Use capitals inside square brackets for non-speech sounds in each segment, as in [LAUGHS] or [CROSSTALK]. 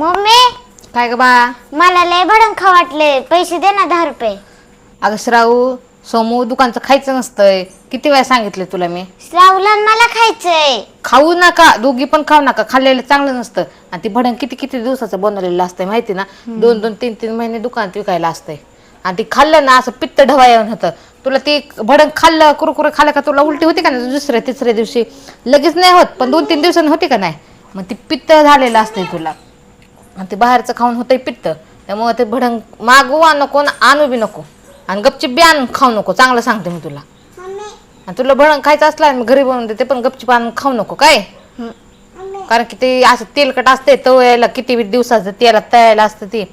Mummy? काय ग बा मला लय भडंग खा वाटले पैसे दे ना दहा रुपये. अगं श्राऊ समू दुकानचं खायचं नसतंय. किती वेळा सांगितले तुला मी? श्रावला मला खायचंय. खाऊ नका. दोघी पण खाऊ नका. खाल्लेलं चांगलं नसतं. आणि ती भडंग किती किती दिवसाचं बनवलेलं असतंय माहिती ना? दोन दोन तीन तीन महिने दुकानात विकायला असतंय. आणि ती खाल्लं ना असं पित्त ढवायन होतं तुला ते भडंग खाल्लं कुरकुरे खाल्लं का तुला उलटी होती का नाही? दुसऱ्या तिसऱ्या दिवशी. लगेच नाही होत पण दोन तीन दिवसांनी होती का नाही? मग ती पित्त झालेलं असतंय तुला. आणि ते बाहेरचं खाऊन होतंय पित्त. त्यामुळे ते भडंग मागू आ नको आणि आणू बी नको. आणि गपचिप बी आणून खाऊ नको. चांगलं सांगते मी तुला. आणि तुला भडंग खायचं असलं मी घरी बनवून देते पण गपचिप आणून खाऊ नको. काय? कारण की ते असं तेलकट असते तळायला किती बी दिवसाचं तेलात तळायला असतं ते.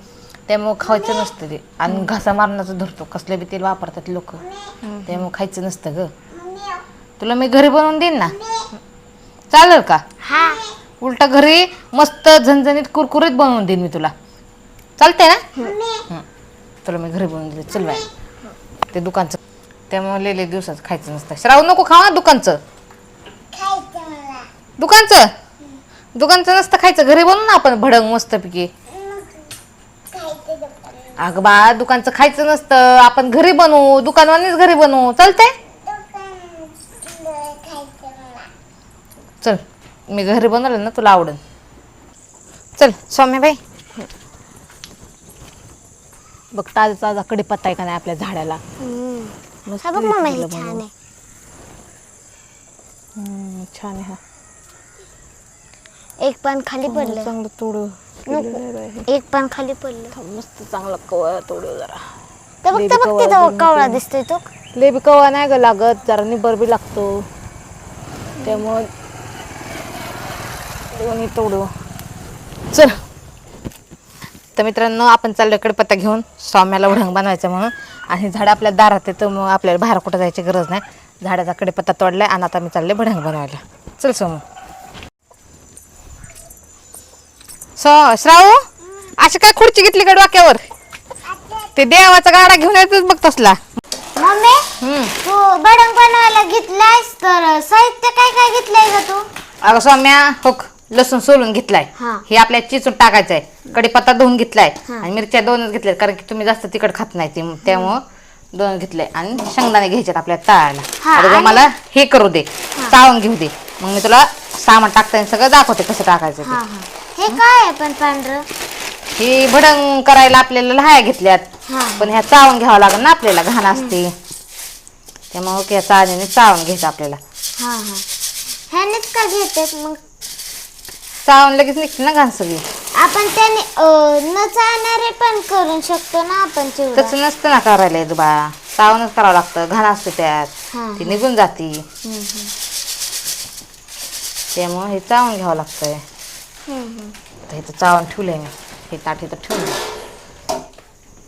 त्यामुळे खायचं नसतं ते. आणि घासा मारण्याचं धरतो. कसलं बी तेल वापरतात लोक. त्यामुळे खायचं नसतं ग. तुला मी घरी बनवून देईन ना? चालेल का? हा. उलटा घरी मस्त झणझणीत कुरकुरीत बनवून देईन मी तुला. चालतंय ना? हं. तुला मी घरी बनवून देते. चल बाय. ते दुकानचं. त्यामुळे लेले दिवसाचं खायचं नसतं. श्रावण नको खावा दुकानचं. दुकानचं? दुकानचं नसतं खायचं. घरी बनवू ना आपण भडंग मस्तपैकी. अगं बा दुकानचं खायचं नसतं. आपण घरी बनवू दुकानवानीच घरी बनवू. चालतंय? चल. मी घरी बनवलं ना तुला आवडेल चल सौम्याबाई. बघ ताजा ताजा कडीपत्ता आहे का नाही आपल्या झाडाला. मस्त हा बघ छान. आहे हम्म, छान आहे हा. एक पान खाली पडलं. चांगलं तोडू. एक पान खाली पडलं. मस्त चांगला कवळा तोडू जरा. तर बघ तर बघ कवळा तिथं कावळा दिसतोय तो. लेबी कवा नाही ग लागत जरा निबर बी लागतो. त्यामुळं दोन्ही तोडू. चल. तर मित्रांनो आपण चाललो कडपत्ता घेऊन. स्वाम्याला भडंग बनवायचं म्हणून. आणि हे झाड आपल्या दारात तर मग आपल्याला बाहेर कुठं जायची गरज नाही. झाडाचा कडीपत्ता तोडलाय आणि आता मी चालले भडंग बनवायला. चल सोमू सो श्रावू अशी काय खुर्ची घेतली का डोक्यावर? ते देवाचा गाडा घेऊन येतच बघ तसला. मम्मी हम्म. तू भडंग बनवायला घेतलायस तर साहित्य काय काय घेतलंय का तू? अगं सौम्या होक. लसूण सोलून घेतलाय. हा. हे आपल्या चिचून टाकायचंय. कढीपत्ता धुवून घेतलाय. आणि मिरच्या दोनच घेतल्या कारण की तुम्ही जास्त तिखट खात नाही ते त्यामुळं दोन घेतले आणि शेंगदाणे घ्यायच्यात आपल्या तळायला हा, आणि- मला हे करू दे. चाळून घेऊ दे. मग मी तुला सामान टाकताना सगळं दाखवते कसं टाकायचं हा ते. हा हे. काय आहे पण पांढरं? हे भडंग करायला आपल्याला लहाया घेतल्यात. हा. पण ह्या चाळून घ्यावं लागेल ना आपल्याला घाण असते. त्यामुळे ह्या चाळणीने चाळून घ्यायचं आपल्याला. हा हा. ह्यानेच का घेतात मग? चाळून लगेच निघते ना घाण सगळी. आपण त्याने अं, न चालणारे पण करू शकतो ना आपण चिवडा. तसं नसतं ना करायला येत बा. चावूनच करावं लागतं घाण असते त्यात. हा, ती निघून जाती. हम्म, हम्म. त्यामुळे हे चावून घ्यावं लागतंय. हम्म, हम्म. तर चावून ठेवलंय मी. हे ताट ठेवलं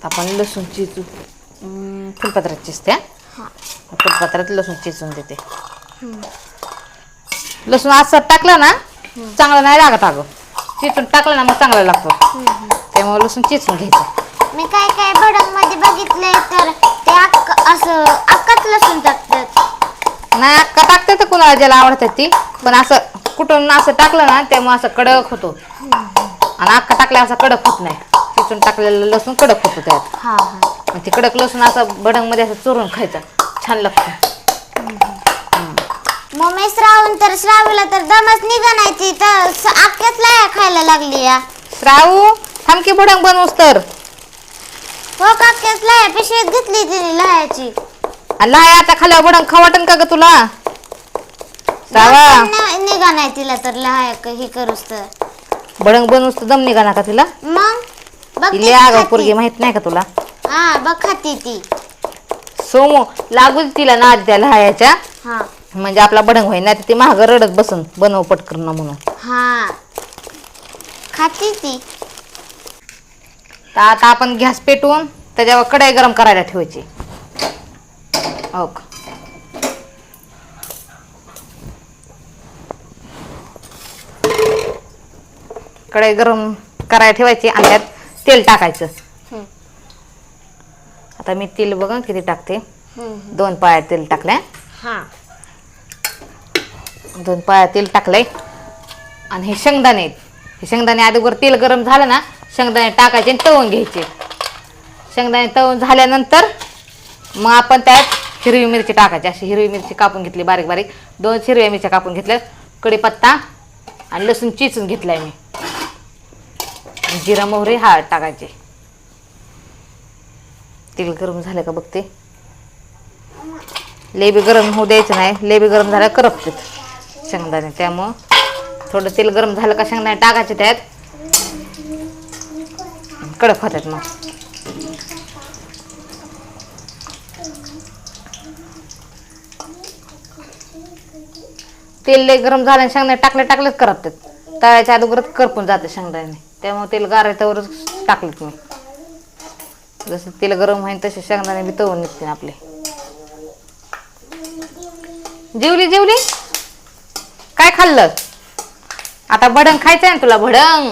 तर आपण लसूण चिचू अं, फुलपत्रात चिचते हा? हा. फुलपत्रात लसूण चिचून देते. लसूण असं टाकलं ना चांगलं नाही लागत अगं. चिचून टाकलं ना मग चांगलं लागतं. त्यामुळे लसूण चिचून घ्यायचं. मी काय काय भडंगमध्ये बघितलंय तर ते अक्क असं अक्काच लसूण टाकतात. नाही अक्का टाकते तर कुणाला ज्याला आवडतात ती. पण असं कुठून असं टाकलं ना त्यामुळे असं कडक होतो. आणि अक्का टाकल्या असं कडक होत नाही. चिचून टाकलेलं लसूण कडक होतो त्यात. हा हा. मग ते कडक लसूण असं भडंगमध्ये असं चुरून खायचं. छान लागतं. मम्मी श्रावण तर श्रावला तर दमच निघाणायची. तर स- अख्ख्याच लाया खायला लागली या. श्रावू थांब की भडंग बनवूस तर. हो का अख्ख्याच लाया पिशवीत घेतली तिने लायाची. आणि आता खाल्यावर भडंग खावाटन का ग तुला? श्रावा निघा नाही तिला तर लहाय क- हे करूस तर. भडंग बनवूस तर दम निघा ना का तिला? मग? बघ तिला ती खाती. पोरगी माहीत नाही का तुला? हा बघ खाती ती. सोमो लागू दे तिला नाद द्या लहायच्या हा. म्हणजे आपला भडंग होईल नाही ती महाग रडत बसन बनव पटकन ना म्हणून. हा. खाती ती. तर आता आपण गॅस पेटवून त्याच्यावर कढई गरम करायला ठेवायची. हो का. कढई गरम करायला ठेवायची आणि त्यात तेल टाकायचं. आता मी तेल बघा किती टाकते. दोन पाया तेल टाकल्या. हा. दोन पाया तेल टाकलंय. आणि हे शेंगदाणे आहेत. हे शेंगदाणे अगोदर तेल गरम झालं ना शेंगदाणे टाकायचे आणि तळून घ्यायचे. शेंगदाणे तळून झाल्यानंतर मग आपण त्यात हिरवी मिरची टाकायची. अशी हिरवी मिरची कापून घेतली बारीक बारीक. दोन हिरव्या मिरच्या कापून घेतल्या. कढीपत्ता आणि लसूण चिचून घेतलाय मी. जिरा मोहरी हळद टाकायचे. तेल गरम झालं का बघते. लेबी गरम होऊ द्यायचं नाही. लेबी गरम झाल्या करपते शेंगदाणे त्यामुळं थोडं तेल गरम झालं का शेंगदाणे टाकायचे त्यात. कडक होतात मग. तेल लय गरम झालं आणि शेंगदाणे टाकले टाकलेच करत तळ्याच्या अगोदरच करपून जाते शेंगदाणे. त्यामुळे तेल गारायच्यावरच टाकलेत मी. जसं तेल गरम होईल तसे शेंगदाणे बी तळून निघतील आपले. जेवली जेवली? काय खाल्लं? आता भडंग खायचंय ना तुला भडंग.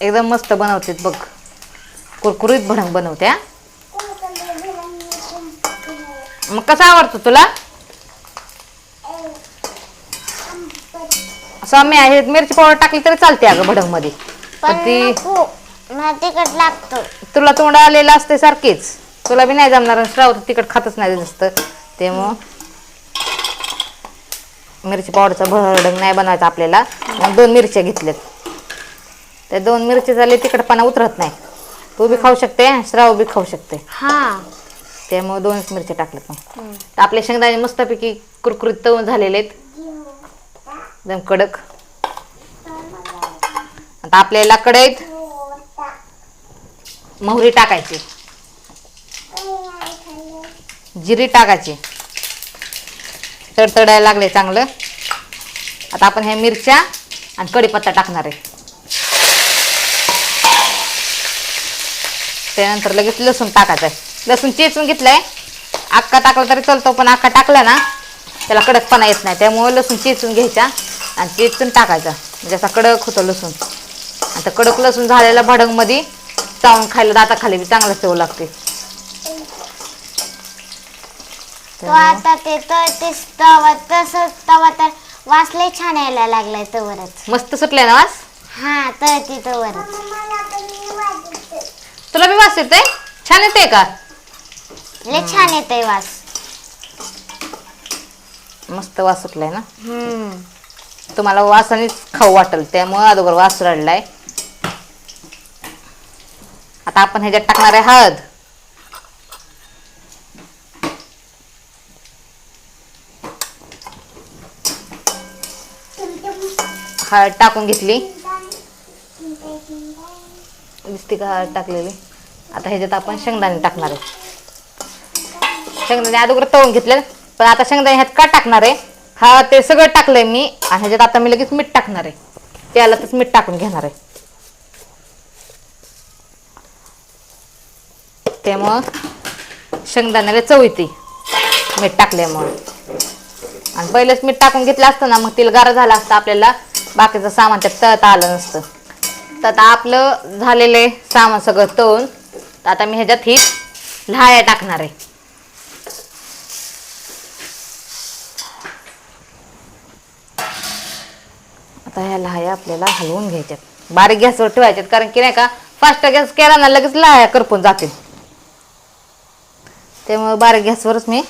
एकदम मस्त बनवते बघ. कुरकुरीत भडंग बनवते हा? मग कसं आवडतं तुला? स्वामी आहे मिरची पावडर टाकली तरी चालते अगं भडंगमध्ये ती तिखट लागतं. तुला तोंड आलेलं असते सारखेच. तुला बी नाही जमणार आणि श्राव तर तिकट खातच नाही नसतं. त्यामुळं मिरची पावडरचा भरडंग नाही बनवायचा आपल्याला. मग दोन मिरच्या घेतल्यात. त्या दोन मिरची झाले तिखटपणा उतरत नाही. तू बी खाऊ शकते श्राव बी खाऊ शकते. हा. त्यामुळे दोनच मिरच्या टाकल्यात मग. तर आपले शेंगदाणे मस्तपैकी कुरकुरीत तळून झालेले आहेत एकदम कडक. आता आपल्याला कढईत मोहरी टाकायची. जिरी टाकायची. तडतडायला लागले चांगलं. आता आपण ह्या मिरच्या आणि कढीपत्ता टाकणार आहे. त्यानंतर लगेच लसूण टाकायचं आहे. लसूण चेचून घेतलंय. अख्खा टाकला तरी चालतो पण अख्खा टाकला ना त्याला कडकपणा येत नाही. त्यामुळे लसूण चेचून घ्यायचा आणि चेचून टाकायचा. म्हणजे असा कडक होतो लसूण. आता कडक लसूण झालेला भडंगमध्ये चावून खायला दाताखाली बी चांगलं चव लागते. तो आता ते तळतेस तवा तसंच तवा तर वासले छान यायला लागलाय तवरच. मस्त सुटलाय ना वास? हा तळती तवरच. तुला बी वास येतोय? छान येते का? लय छान येतोय वास. मस्त वास सुटलाय ना? हम्म. तुम्हाला वासानेच खाऊ वाटेल त्यामुळं अगोदर वास रडलाय. आता आपण ह्याच्यात टाकणार आहे हळद. हळद टाकून घेतली. दिसते का हळद टाकलेली. आता ह्याच्यात आपण शेंगदाणे टाकणार आहे. शेंगदाणे अगोदर तळून घेतले पण आता शेंगदाणे ह्यात का टाकणार आहे? हा ते सगळं टाकलंय मी आणि ह्याच्यात आता मी लगेच मीठ टाकणार आहे. त्याला त्यालाच मीठ टाकून घेणार आहे. त्यामुळं शेंगदाण्याला चव येते मीठ टाकल्यामुळं. आणि पहिलेच मीठ टाकून घेतलं असतं ना मग तिला गारा झाला असतं आपल्याला बाकीचं सामान त्यात तळता आलं नसतं. तर आता आपलं झालेलं आहे सामान सगळं तळून. तर आता मी ह्याच्यात ही लहाया टाकणार आहे. आता ह्या लहाया आपल्याला हलवून घ्यायच्यात. बारीक गॅसवर ठेवायच्यात कारण की नाही का फास्ट गॅस केला ना लगेच लहाया करपून जातील. त्यामुळे बारीक गॅसवरच मी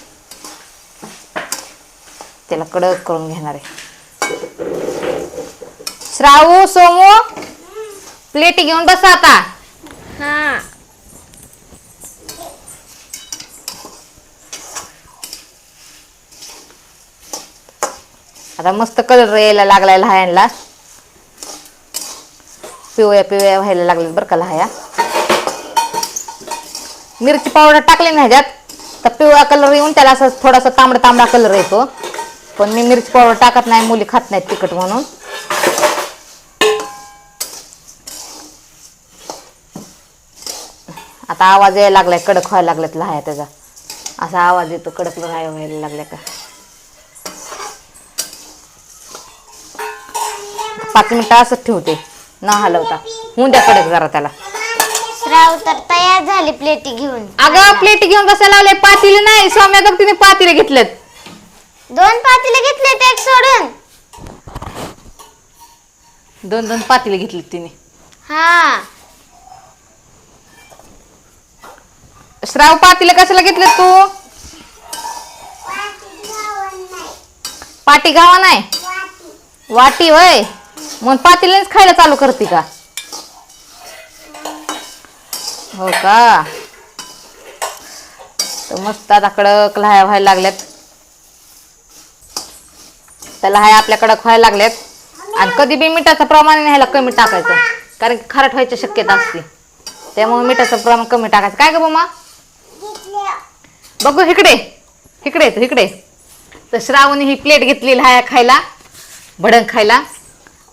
त्याला कडक करून घेणार आहे. श्रावू सोमू? प्लेट घेऊन बसा आता. हा. आता मस्त कलर यायला लागलाय लहायांना. पिवळ्या पिवळ्या व्हायला लागले बरं का लहाया. मिरची पावडर टाकली ना ह्याच्यात तर पिवळा कलर येऊन त्याला असं थोडासा तांबडा तांबडा कलर येतो. पण मी मिरची पावडर टाकत नाही मुली खात नाहीत तिखट म्हणून. आता आवाज यायला लागलाय कडक व्हायला लागल्यात लहाया त्याचा. असा आवाज येतो कडक लहाया व्हायला लागल्या का? पाच मिनिटं असंच ठेवते न हलवता. होऊन द्या कडक जरा त्याला. श्राव तर तयार झाली प्लेटी घेऊन. अगं प्लेट घेऊन कसं लावलंय पातील नाही सौम्या बघ तिने पातील घेतलेत. दोन पातेले घेतले ते एक सोडून. दोन दोन पातेले घेतली तिने. हा. श्राव पातीला कशाला घेतले तू? पाटी गावा नाही? वाटी वय मग पातेलेच खायला चालू करते का? हो का? तर मस्त आता कडक लहाया व्हायला लागल्यात. त्या लहाया आपल्या कडक व्हायला लागल्यात. आणि कधी बी मिठाचं प्रमाण ह्याला कमी टाकायचं. कारण की खारट व्हायची शक्यता असते. त्यामुळे मिठाचं प्रमाण कमी टाकायचं. काय ग मम्मा बघू इकडे. इकडे तू इकडे. तर श्रावणी ही प्लेट घेतली आहे खायला भडंग खायला.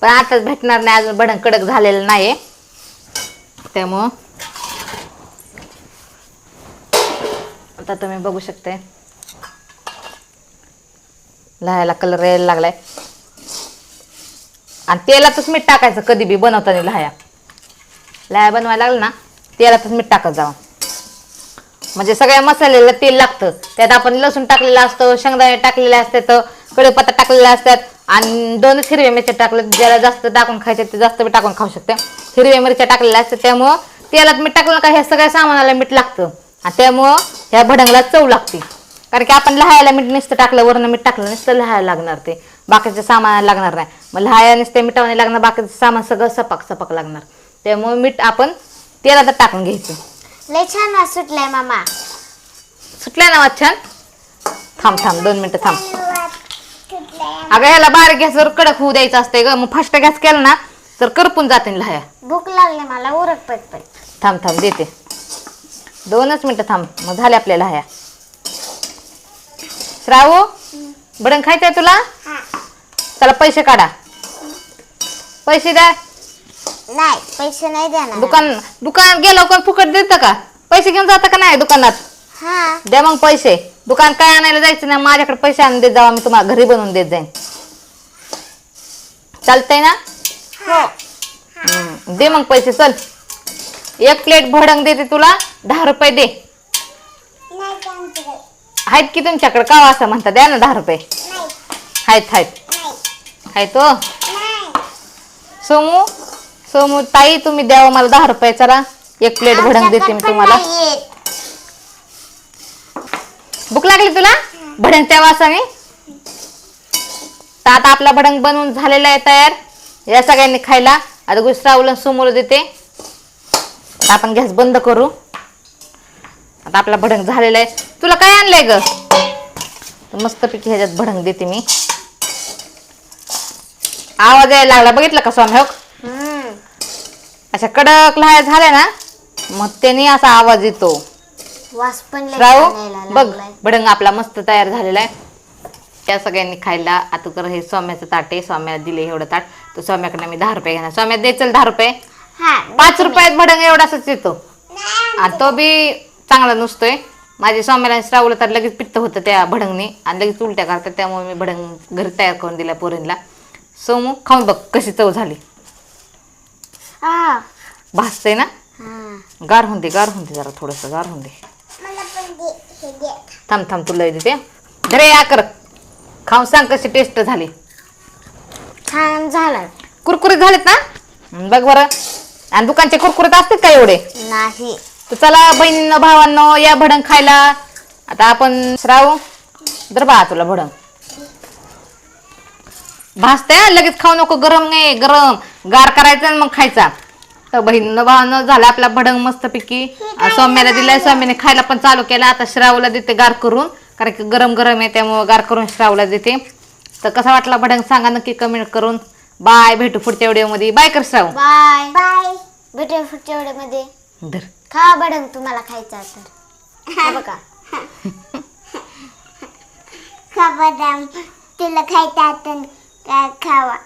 पण आताच भेटणार नाही अजून भडंग कडक झालेलं नाही त्यामुळं आता तुम्ही बघू शकते लहायला कलर यायला लागलाय. आणि तेलातच मीठ टाकायचं कधी बी बनवताना लहाया लहाया बनवायला लागलं ना तेलातच मीठ टाकत जावं. म्हणजे सगळ्या मसाल्याला तेल लागतं. त्यात आपण लसूण टाकलेलं असतं शेंगदाणे टाकलेले असतात कढीपत्ता टाकलेला असतात आणि दोनच हिरव्या मिरच्या टाकल्या ज्याला जास्त टाकून खायचे ते जास्त बी टाकून खाऊ शकते. हिरव्या मिरच्या टाकलेल्या असतात त्यामुळं तेलात मीठ टाकलं का ह्या सगळ्या सामानाला मीठ लागतं. आणि त्यामुळं ह्या भडंगला चव लागते. कारण की आपण लहायला मीठ नुसतं टाकलं वरनं मीठ टाकलं नुसतं लहायला लागणार ते. बाकीचं सामान लागणार नाही. मग लहाया नुसते मिठावाने लागणार बाकीचं सामान सगळं सपाक सपाक लागणार. त्यामुळं मीठ आपण तेलात टाकून घ्यायचं. लय छान वास सुटलाय मामा. सुटल्या ना छान थांब थांब दोन मिनिटं थांब. अगं ह्याला बारीक गॅसवर कडक होऊ द्यायचं असते ग. मग फास्ट गॅस केला ना तर करपून जाते लहाया भूक लागली मला उरक पटपट. थांब थांब देते. दोनच मिनिटं थांब मग झाले आपल्याला ह्या. श्रावू बडंग खायचंय तुला? चला पैसे काढा. पैसे द्या. नाही पैसे नाही देणार. दुकान दुकान गेलो कोण फुकट देतं का? पैसे घेऊन जाता का नाही दुकानात? हा. द्या मग पैसे. दुकान काय आणायला जायचं नाही माझ्याकडे पैसे आणून देत जावा मी तुम्हाला घरी बनवून देत जाईन. चालतंय ना? हो. हम्म, दे मग पैसे चल. एक प्लेट भडंग देते तुला दहा रुपये दे. आहेत की तुमच्याकडे? का असं म्हणता द्या ना दहा रुपये. आहेत आहेत. आहेत हो. सोमू? सोमू ताई तुम्ही द्यावं मला दहा रुपये चला. एक प्लेट भडंग देते मी तुम्हाला. भूक लागली तुला? भडंगच्या वासाने तर आता आपला भडंग बनवून झालेला आहे तयार. या सगळ्यांनी खायला. आता गुसरावलं सोमूला देते. आता आपण गॅस बंद करू. आता आपला भडंग झालेला आहे. तुला काय आणलंय ग? मस्तपैकी ह्याच्यात भडंग देते मी. आवाज यायला लागला. बघितलं का स्वामी? हो. अशा कडक लहाय झाल्या ना मग त्याने असा आवाज येतो. वास पण लय राहू छान यायला बघ लागलाय. भडंग आपला मस्त तयार झालेला आहे. त्या सगळ्यांनी खायला आता कर हे स्वाम्याचं ताट आहे स्वाम्याला दिले एवढं ताट. तर स्वाम्याकडनं मी दहा रुपये घेणार. स्वाम्यात द्यायचं दहा रुपये. हा पाच रुपयात भडंग एवढाच येतो. आणि तो बी चांगला नसतोय. माझे स्वामीला श्रावलं तर लगेच पित्त होतं त्या भडंगने आणि लगेच उलट्या करतात त्यामुळे मी भडंग घरी तयार करून दिला पोरींला. सोमू खाऊन बघ कशी चव झाली. हा. भासतंय ना? हा. गार होऊन दे गार होऊन दे जरा थोडंसं गार होऊन दे. मला पण दे हे दे. थांब थांब तुला देते. धरे या कर. खाऊन सांग कशी टेस्ट झाली. छान झालं. कुरकुरीत झालेत ना? हं, बघ बरं. आणि दुकानचे कुरकुरीत असतात का एवढे? नाही. तर चला बहिणींनो भावांनो या भडंग खायला. आता आपण श्राव दर बा तुला भडंग. भाजते लगेच खाऊ नको गरम नाही गरम. गार करायचा आणि मग खायचा. तर बहिणीनं भावानं झाला आपला भडंग मस्तपैकी. आणि स्वाम्याला दिलाय स्वामीने खायला पण चालू केला. आता श्रावला देते गार करून कारण की गरम गरम आहे त्यामुळे गार करून श्रावला देते. तर कसा वाटला भडंग? सांगा नक्की कमेंट करून. बाय भेटू पुढच्या व्हिडिओमध्ये. बाय कर श्राव बाय. बाय. भेटूया पुढच्या व्हिडिओमध्ये. धर. खा बडंग तुम्हाला खायचा तर हे बघा. [LAUGHS] खा बदाम. तुला खायचा तर 来看我